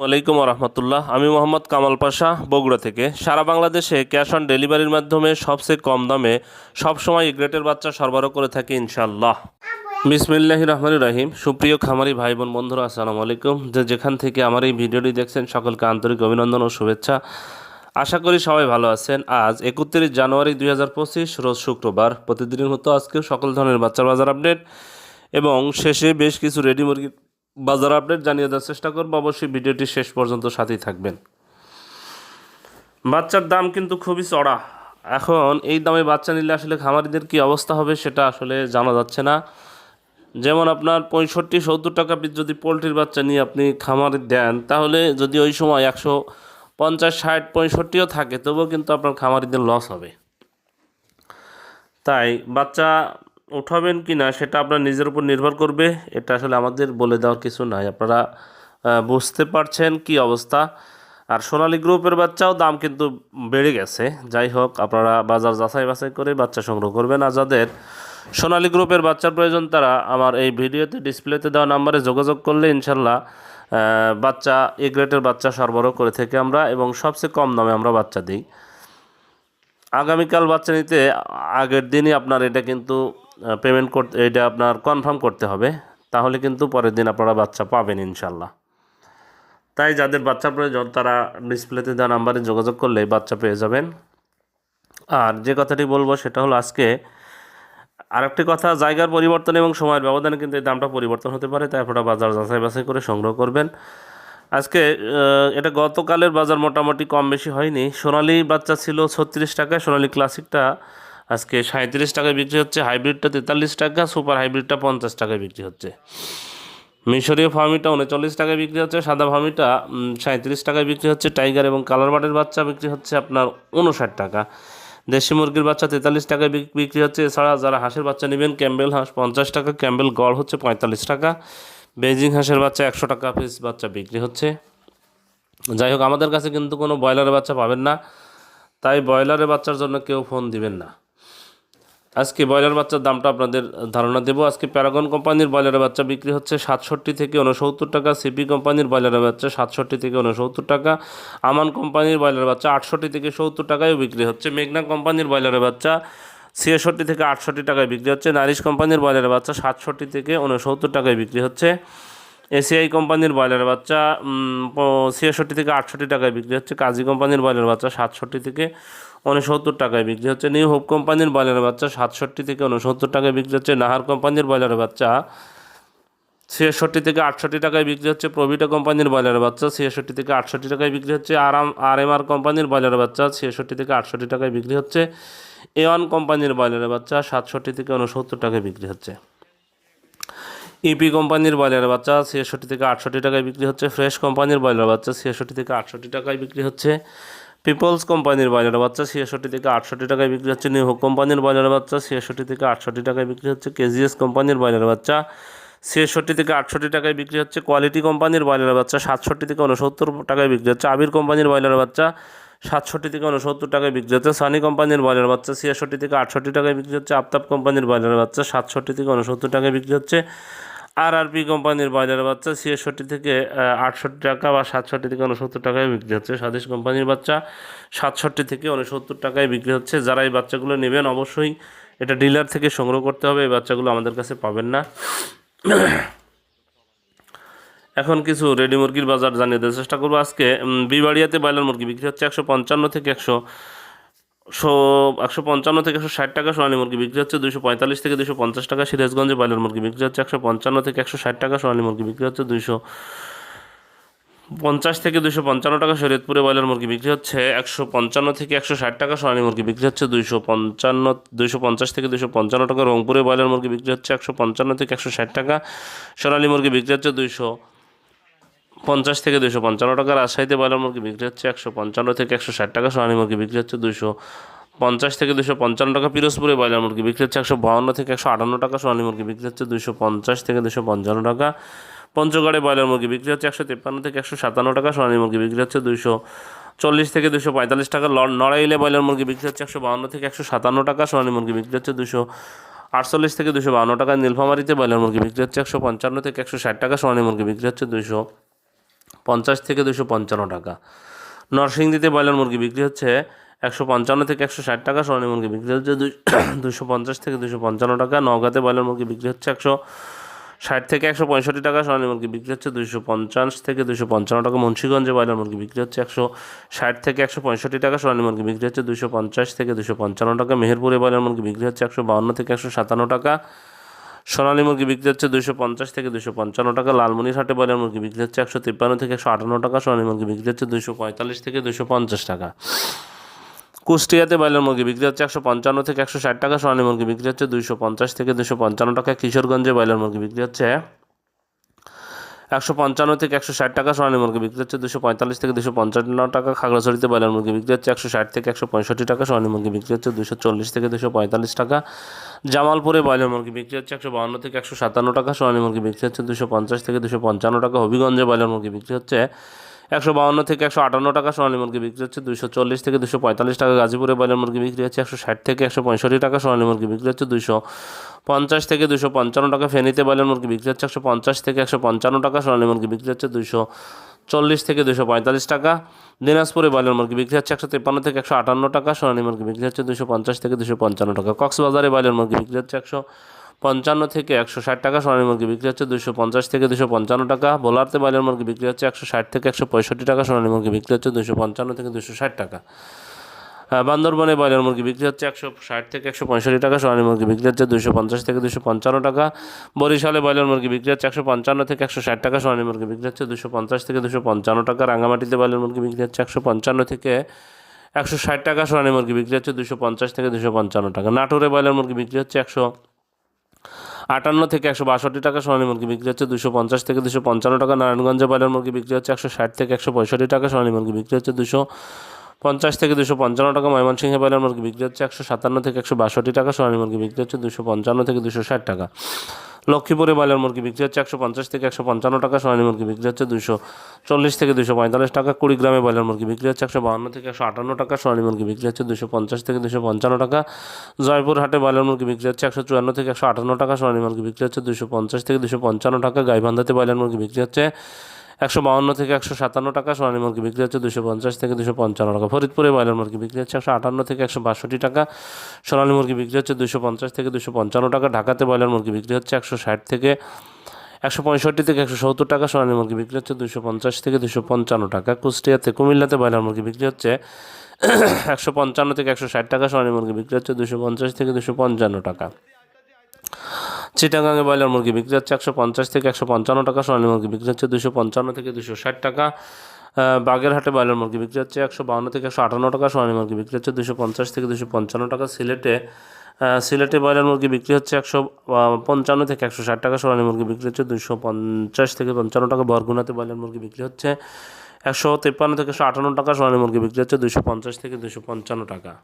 ওয়ালাইকুম রহমতুল্লাহ আমি মোহাম্মদ কামাল পাশা, বগুড়া থেকে। সারা বাংলাদেশে ক্যাশ অন ডেলিভারির মাধ্যমে সবচেয়ে কম দামে সবসময় গ্রেটের বাচ্চা সরবরাহ করে থাকি ইনশাল্লাহ বিসমিল্লাহ রহমান রাহিম। সুপ্রিয় খামারি ভাই বোন বন্ধুরা, আসসালামু আলাইকুম। যে যেখান থেকে আমার এই ভিডিওটি দেখছেন, সকলকে আন্তরিক অভিনন্দন ও শুভেচ্ছা। আশা করি সবাই ভালো আছেন। আজ একত্রিশ জানুয়ারি দুই হাজার পঁচিশ, রোজ শুক্রবার। প্রতিদিনের মতো আজকে সকল ধরনের বাচ্চার বাজার আপডেট এবং শেষে বেশ কিছু রেডি মুরগির বাজার আপডেট জানিয়ে দেওয়ার চেষ্টা করব। অবশ্যই ভিডিওটি শেষ পর্যন্ত সাথেই থাকবেন। বাচ্চার দাম কিন্তু খুবই চড়া। এখন এই দামে বাচ্চা নিলে আসলে খামারিদের কি অবস্থা হবে সেটা আসলে জানা যাচ্ছে না। যেমন আপনার পঁয়ষট্টি, সত্তর টাকা পিস যদি পোলট্রির বাচ্চা নিয়ে আপনি খামারে দেন, তাহলে যদি ওই সময় একশো পঞ্চাশ, ষাট, পঁয়ষট্টিও থাকে, তবুও কিন্তু আপনার খামারিদের লস হবে। তাই বাচ্চা উঠাবেন কি না সেটা আপনার নিজের উপর নির্ভর করবে। এটা আসলে আমাদের বলে দেওয়ার কিছু নাই। আপনারা বুঝতে পারছেন কি অবস্থা। আর সোনালী গ্রুপের বাচ্চাও দাম কিন্তু বেড়ে গেছে। যাই হোক, আপনারা বাজার যাচাই বাছাই করে বাচ্চা সংগ্রহ করবেন। আর যাদের সোনালী গ্রুপের বাচ্চার প্রয়োজন, তারা আমার এই ভিডিওতে, ডিসপ্লেতে দেওয়া নাম্বারে যোগাযোগ করলে ইনশাল্লাহ বাচ্চা, এ গ্রেডের বাচ্চা সরবরাহ করে থেকে আমরা এবং সবচেয়ে কম দামে আমরা বাচ্চা দিই। আগামীকাল বাচ্চা নিতে আগের দিনই আপনার এটা কিন্তু পেমেন্ট করতে এটা আপনার কনফার্ম করতে হবে। তাহলে কিন্তু পরের দিন আপনারা বাচ্চা পাবেন ইনশাল্লাহ তাই যাদের বাচ্চা প্রয়োজন, তারা ডিসপ্লেতে দেওয়া নাম্বারে যোগাযোগ করলে বাচ্চা পেয়ে যাবেন। আর যে কথাটি বলব, সেটা হলো আজকে আরেকটি কথা, জায়গার পরিবর্তন এবং সময়ের ব্যবধানে কিন্তু এই দামটা পরিবর্তন হতে পারে, তাই আপনারা বাজার যাচাই বাছাই করে সংগ্রহ করবেন। আজকে এটা গতকালের বাজার মোটামুটি কম বেশি হয়নি। সোনালি বাচ্চা ছিল ছত্রিশ টাকায়, সোনালি ক্লাসিকটা আজকে সাঁত্রিশ টাকায় বিক্রি হচ্ছে, হাইব্রিডটা তেতাল্লিশ টাকা, সুপার হাইব্রিডটা পঞ্চাশ টাকায় বিক্রি হচ্ছে। মিশরীয় ফার্মিটা উনচল্লিশ টাকায় বিক্রি হচ্ছে, সাদা ফার্মিটা সাঁত্রিশ টাকায় বিক্রি হচ্ছে, টাইগার এবং কালার বাটের বাচ্চা বিক্রি হচ্ছে আপনার উনষাট টাকা। দেশি মুরগির বাচ্চা তেতাল্লিশ টাকায় বিক- বিক্রি হচ্ছে, এছাড়া যারা হাঁসের বাচ্চা নেবেন, ক্যাম্বেল হাঁস পঞ্চাশ টাকা, ক্যাম্বেল গড় হচ্ছে পঁয়তাল্লিশ টাকা। বেজিং হাঁসের বাচ্চা একশো টাকা পিস বাচ্চা বিক্রি হচ্ছে। যাই হোক, আমাদের কাছে কিন্তু কোনো ব্রয়লারের বাচ্চা পাবেন না। তাই ব্রয়লারের বাচ্চার জন্য কেউ ফোন দিবেন না। আজকে ব্রয়লার বাচ্চার দামটা আপনাদের ধারণা দেবো। আজকে প্যারাগন কোম্পানির ব্রয়লারের বাচ্চা বিক্রি হচ্ছে সাতষট্টি থেকে উনসত্তর টাকা, সিপি কোম্পানির ব্রয়লারের বাচ্চা সাতষট্টি থেকে উনসত্তর টাকা, আমান কোম্পানির ব্রয়লার বাচ্চা আটষট্টি থেকে সত্তর টাকায়ও বিক্রি হচ্ছে। মেঘনা কোম্পানির ব্রয়লারের বাচ্চা ছিয়াষট্টি থেকে আটষট্টি টাকায় বিক্রি হচ্ছে। নারিশ কোম্পানির ব্রয়লারের বাচ্চা সাতষট্টি থেকে উনসত্তর টাকায় বিক্রি হচ্ছে। এসিআই কোম্পানির ব্রয়লার বাচ্চা ছিয়াষট্টি থেকে আটষট্টি টাকায় বিক্রি হচ্ছে। কাজী কোম্পানির ব্রয়লার বাচ্চা সাতষট্টি থেকে উনসত্তর টাকায় বিক্রি হচ্ছে। নিউ হোপ কোম্পানির ব্রয়লারের বাচ্চা সাতষট্টি থেকে উনসত্তর টাকায় বিক্রি হচ্ছে। নাহার কোম্পানির ব্রয়লারের বাচ্চা ছিয়াষট্টি থেকে আটষট্টি টাকায় বিক্রি হচ্ছে। প্রভিটা কোম্পানির ব্রয়লারের বাচ্চা ছিয়াষট্টি থেকে আটষট্টি টাকায় বিক্রি হচ্ছে। আর এম আর কোম্পানির ব্রয়লারের বাচ্চা ছিয়াষট্টি থেকে আটষট্টি টাকায় বিক্রি হচ্ছে। এ ওয়ান কোম্পানির ব্রয়লারের বাচ্চা সাতষট্টি থেকে উনসত্তর টাকায় বিক্রি হচ্ছে। ইপি কোম্পানির ব্রয়লারের বাচ্চা ছিয়াষট্টি থেকে আটষট্টি টাকায় বিক্রি হচ্ছে। ফ্রেশ কোম্পানির ব্রয়লার বাচ্চা ছিয়াষট্টি থেকে আটষট্টি টাকায় বিক্রি হচ্ছে। পিপলস কোম্পানির ব্রয়লার বাচ্চা ছিয়াষট্টি থেকে আটষট্টি টাকায় বিক্রি হচ্ছে। নিউ কোম্পানির ব্রয়লার বাচ্চা ছিয়াষট্টি থেকে আটষট্টি টাকায় বিক্রি হচ্ছে। কেজিএস কোম্পানির ব্রয়লার বাচ্চা ছিয়াষট্টি থেকে আটষট্টি টাকায় বিক্রি হচ্ছে। কোয়ালিটি কোম্পানির ব্রয়লার বাচ্চা সাতষট্টি থেকে উনসত্তর টাকায় বিক্রি হচ্ছে। আবির কোম্পানির ব্রয়লার বাচ্চা সাতষট্টি থেকে উনসত্তর টাকায় বিক্রি হচ্ছে। সানি কোম্পানির ব্রয়লার বাচ্চা ছিয়াষট্টি থেকে আটষট্টি টাকায় বিক্রি হচ্ছে। আফতাব কোম্পানির ব্রয়লার বাচ্চা সাতষট্টি থেকে উনসত্তর টাকায় বিক্রি হচ্ছে। আর আরপি কোম্পানির ব্রয়লার বাচ্চা ছিয়াষট্টি থেকে আটষট্টি টাকা বা সাতষট্টি থেকে উনসত্তর টাকায় বিক্রি হচ্ছে। স্বাদেশ কোম্পানির বাচ্চা সাতষট্টি থেকে উনসত্তর টাকায় বিক্রি হচ্ছে। যারা এই বাচ্চাগুলো নেবেন, অবশ্যই এটা ডিলার থেকে সংগ্রহ করতে হবে। এই বাচ্চাগুলো আমাদের কাছে পাবেন না। এখন কিছু রেডি মুরগির বাজার জানিয়ে দেওয়ার চেষ্টা করব আজকে। বিবাড়িয়াতে ব্রয়লার মুরগি বিক্রি হচ্ছে একশো পঞ্চান্ন থেকে একশো একশো পঞ্চান্ন থেকে একশো ষাট টাকা সোনালী মুরগি বিক্রি হচ্ছে দুশো পঁয়তাল্লিশ থেকে দুশো পঞ্চাশ টাকা সিরাজগঞ্জে ব্রয়লার মুরগি বিক্রি হচ্ছে, একশো পঞ্চান্ন থেকে একশো ষাট টাকা সোনালী মুরগি বিক্রি হচ্ছে দুশো পঞ্চাশ থেকে দুশো পঞ্চান্ন টাকা শরীয়তপুরে ব্রয়লার মুরগি বিক্রি হচ্ছে, একশো পঞ্চান্ন থেকে একশো ষাট টাকা সোনালী মুরগি বিক্রি হচ্ছে দুশো পঞ্চান্ন দুশো পঞ্চাশ থেকে দুশো পঞ্চান্ন টাকা রংপুরে ব্রয়লার মুরগি বিক্রি হচ্ছে, একশো পঞ্চান্ন থেকে একশো ষাট টাকা সোনালী মুরগি বিক্রি হচ্ছে, দুইশো পঞ্চাশ থেকে দুশো পঞ্চান্ন টাকা রাজশাহীতে ব্রয়লার মুরগি বিক্রি হচ্ছে একশো পঞ্চান্ন থেকে একশো ষাট টাকা সোনালী মুরগি বিক্রি হচ্ছে দুশো পঞ্চাশ থেকে দুশো পঞ্চান্ন টাকা পিরোজপুরে ব্রয়লার মুরগি বিক্রি হচ্ছে একশো বাউন্ন থেকে একশো আটান্ন টাকা সোনালী মুরগি বিক্রি হচ্ছে দুশো পঞ্চাশ থেকে দুশো পঞ্চান্ন টাকা পঞ্চগড়ে ব্রয়লার মুরগি বিক্রি হচ্ছে একশো তিপ্পান্ন থেকে একশো সাতান্ন টাকা সোনালী মুরগি বিক্রি হচ্ছে দুশো চল্লিশ থেকে দুশো পঁয়তাল্লিশ টাকা নড়াইলে ব্রয়লার মুরগি বিক্রি হচ্ছে একশো বাউন্ন থেকে একশো সাতান্ন টাকা সোনালী মুরগি বিক্রি হচ্ছে দুশো আটচল্লিশ থেকে দুশো বাউন্ন টাকা নীলফামারিতে ব্রয়লার মুরগি বিক্রি হচ্ছে একশো পঞ্চান্ন থেকে একশো ষাট টাকা সোনালী মুরগি বিক্রি হচ্ছে দুশো পঞ্চাশ থেকে দুশো পঞ্চান্ন টাকা। নরসিংদীতে ব্রয়লার মুরগি বিক্রি হচ্ছে একশো পঞ্চান্ন থেকে একশো ষাট টাকা, সোনালী মুরগি বিক্রি হচ্ছে দুশো পঞ্চাশ থেকে দুশো পঞ্চান্ন টাকা, নওগাঁতে ব্রয়লার মুরগি বিক্রি হচ্ছে একশো ষাট থেকে একশো পঁয়ষট্টি টাকা, সোনালী মুরগি বিক্রি হচ্ছে দুশো পঞ্চাশ থেকে দুশো পঞ্চান্ন টাকা, মুন্সিগঞ্জে ব্রয়লার মুরগি বিক্রি হচ্ছে একশো ষাট থেকে একশো পঁয়ষট্টি টাকা, সোনালী মুরগি বিক্রি হচ্ছে দুশো পঞ্চাশ থেকে দুশো পঞ্চান্ন টাকা, মেহেরপুরে ব্রয়লার মুরগি বিক্রি হচ্ছে একশো বাউন্ন থেকে একশো সাতান্ন টাকা সোনালী মুরগি বিক্রি হচ্ছে দুশো পঞ্চাশ থেকে দুশো পঞ্চান্ন টাকা লালমনিরহাটে ব্রয়লার মুরগি বিক্রি হচ্ছে একশো তিপ্পান্ন থেকে একশো আটান্ন টাকা, সোনালী মুরগি বিক্রি হচ্ছে দুশো পঁয়তাল্লিশ থেকে দুশো পঞ্চাশ টাকা। কুষ্টিয়াতে ব্রয়লার মুরগি বিক্রি হচ্ছে একশো পঞ্চান্ন থেকে একশো ষাট টাকা, সোনালী মুরগি বিক্রি হচ্ছে দুশো পঞ্চাশ থেকে দুশো পঞ্চান্ন টাকা, কিশোরগঞ্জে ব্রয়লার মুরগি বিক্রি হচ্ছে একশো পঞ্চান্ন থেকে একশো ষাট টাকা সোনালী মুরগি বিক্রি হচ্ছে, দুশো পঁয়তাল্লিশ থেকে দুশো পঞ্চান্ন টাকা খাগড়াছড়িতে বয়লার মুরগি বিক্রি হচ্ছে, একশো ষাট থেকে একশো পঁয়ষট্টি টাকা সোনালী মুরগি বিক্রি হচ্ছে, দুশো চল্লিশ থেকে দুশো পঁয়তাল্লিশ টাকা জামালপুরে বয়লার মুরগি বিক্রি হচ্ছে, একশো বাউন্ন থেকে একশো সাতান্ন টাকা সোনালী মুরগি বিক্রি হচ্ছে, দুশো পঞ্চাশ থেকে দুশো পঞ্চান্ন টাকা হবিগঞ্জে বয়লার মুরগি বিক্রি হচ্ছে একশো বাউন্ন থেকে একশো আটান্ন টাকা সোনালী মুরগি বিক্রি হচ্ছে দুশো চল্লিশ থেকে দুশো পঁয়তাল্লিশ টাকা গাজীপুরে ব্রয়লার মুরগি বিক্রি হচ্ছে, একশো ষাট থেকে একশো পঁয়ষট্টি টাকা সোনালী মুরগি বিক্রি হচ্ছে দুশো পঞ্চাশ থেকে দুশো পঞ্চান্ন টাকা ফেনীতে ব্রয়লার মুরগি বিক্রি হচ্ছে, একশো পঞ্চাশ থেকে একশো পঞ্চান্ন টাকা সোনালী মুরগি বিক্রি হচ্ছে দুশো চল্লিশ থেকে দুশো পঁয়তাল্লিশ টাকা। দিনাজপুরে ব্রয়লার মুরগি বিক্রি হচ্ছে, একশো তিপ্পান্ন থেকে একশো আটান্ন টাকা, সোনালী মুরগি বিক্রি হচ্ছে দুশো পঞ্চাশ থেকে দুশো পঞ্চান্ন টাকা। কক্সবাজারে ব্রয়লার মুরগি বিক্রি হচ্ছে একশো পঞ্চান্ন থেকে একশো ষাট টাকা সোনালী মুরগি বিক্রি হচ্ছে দুশো পঞ্চাশ থেকে দুশো পঞ্চান্ন টাকা বোলারতে ব্রয়লার মুরগি বিক্রি হচ্ছে একশো ষাট থেকে একশো পঁয়ষট্টি টাকা সোনালী মুরগি বিক্রি হচ্ছে দুশো পঞ্চান্ন থেকে দুশো ষাট টাকা বান্দরবনে ব্রয়লার মুরগি বিক্রি হচ্ছে একশো ষাট থেকে একশো পঁয়ষট্টি টাকা সোনালী মুরগি বিক্রি হচ্ছে দুশো পঞ্চাশ থেকে দুশো পঞ্চান্ন টাকা বরিশালে ব্রয়লার মুরগি বিক্রি হচ্ছে একশো পঞ্চান্ন থেকে একশো ষাট টাকা সোনালী মুরগি বিক্রি হচ্ছে দুশো পঞ্চাশ থেকে দুশো পঞ্চান্ন টাকা রাঙামাটিতে ব্রয়লার মুরগি বিক্রি হচ্ছে একশো পঞ্চান্ন থেকে একশো ষাট টাকা সোনালী মুরগি বিক্রি হচ্ছে দুশো পঞ্চাশ থেকে দুশো পঞ্চান্ন টাকা নাটোরে ব্রয়লার মুরগি বিক্রি হচ্ছে একশো আটান্ন থেকে একশো বাষট্টি টাকা সোনালী মুরগি বিক্রি হচ্ছে দুশো পঞ্চাশ থেকে দুশো পঞ্চান্ন টাকা, নারায়ণগঞ্জে ব্রয়লার মুরগি বিক্রি হচ্ছে একশো ষাট থেকে একশো পঁয়ষট্টি টাকা, সোনালী মুরগি বিক্রি হচ্ছে দুশো পঞ্চাশ থেকে দুশো পঞ্চান্ন টাকা, ময়মনসিংহে ব্রয়লার মুরগি বিক্রি হচ্ছে একশো সাতান্ন থেকে একশো বাষট্টি টাকা, সোনালী মুরগি বিক্রি হচ্ছে দুশো পঞ্চান্ন থেকে দুশো ষাট টাকা। লক্ষ্মীপুরে ব্রয়লার মুরগি বিক্রি হচ্ছে একশো পঞ্চাশ থেকে একশো পঞ্চান্ন টাকা, সোনালী মুরগি বিক্রি হচ্ছে দুশো চল্লিশ থেকে দুশো পঁয়তাল্লিশ টাকা, কুড়িগ্রামে ব্রয়লার মুরগি বিক্রি হচ্ছে একশো বাহান্ন থেকে একশো আটান্ন টাকা, সোনালী মুরগি বিক্রি হচ্ছে দুশো পঞ্চাশ থেকে দুশো পঞ্চান্ন টাকা, জয়পুরহাটে ব্রয়লার মুরগি বিক্রি হচ্ছে একশো চুয়ান্ন থেকে একশো আটান্ন টাকা, সোনালী মুরগি বিক্রি হচ্ছে দুশো পঞ্চাশ থেকে দুশো পঞ্চান্ন টাকা, গাইবান্ধাতে ব্রয়লার মুরগি বিক্রি হচ্ছে একশো বাউন্ন থেকে একশো সাতান্ন টাকা, সোনালী মুরগি বিক্রি হচ্ছে দুশো পঞ্চাশ থেকে দুশো পঞ্চান্ন টাকা। ফরিদপুরে ব্রয়লার মুরগি বিক্রি হচ্ছে একশো আটান্ন থেকে একশো বাষট্টি টাকা, সোনালী মুরগি বিক্রি হচ্ছে দুশো পঞ্চাশ থেকে দুশো পঞ্চান্ন টাকা, ঢাকাতে ব্রয়লার মুরগি বিক্রি হচ্ছে একশো ষাট থেকে একশো পঁয়ষট্টি থেকে একশো সত্তর টাকা, সোনালী মুরগি বিক্রি হচ্ছে দুশো পঞ্চাশ থেকে দুশো পঞ্চান্ন টাকা। কুষ্টিয়াতে কুমিল্লাতে ব্রয়লার মুরগি বিক্রি হচ্ছে একশো পঞ্চান্ন থেকে একশো ষাট টাকা, সোনালী মুরগি বিক্রি হচ্ছে দুশো পঞ্চাশ থেকে দুশো পঞ্চান্ন টাকা। চিটাগাঙে ব্রয়লার মুরগি বিক্রি হচ্ছে একশো পঞ্চাশ থেকে একশো পঞ্চান্ন টাকা, সোনালী মুরগি বিক্রি হচ্ছে দুশো পঞ্চান্ন থেকে দুশো ষাট টাকা। বাগেরহাটে ব্রয়লার মুরগি বিক্রি হচ্ছে একশো বাউন্ন থেকে একশো আটান্ন টাকা, সোনালী মুরগি বিক্রি হচ্ছে দুশো পঞ্চাশ থেকে দুশো পঞ্চান্ন টাকা। সিলেটে সিলেটে ব্রয়লার মুরগি বিক্রি হচ্ছে একশো পঞ্চান্ন থেকে একশো ষাট টাকা, সোনালী মুরগি বিক্রি হচ্ছে দুশো পঞ্চাশ থেকে পঞ্চান্ন টাকা। বরগুনাতে ব্রয়লার মুরগি বিক্রি হচ্ছে একশো তিপ্পান্ন থেকে একশো আটান্ন টাকা, সোনালী মুরগি বিক্রি হচ্ছে দুশো পঞ্চাশ থেকে দুশো পঞ্চান্ন টাকা।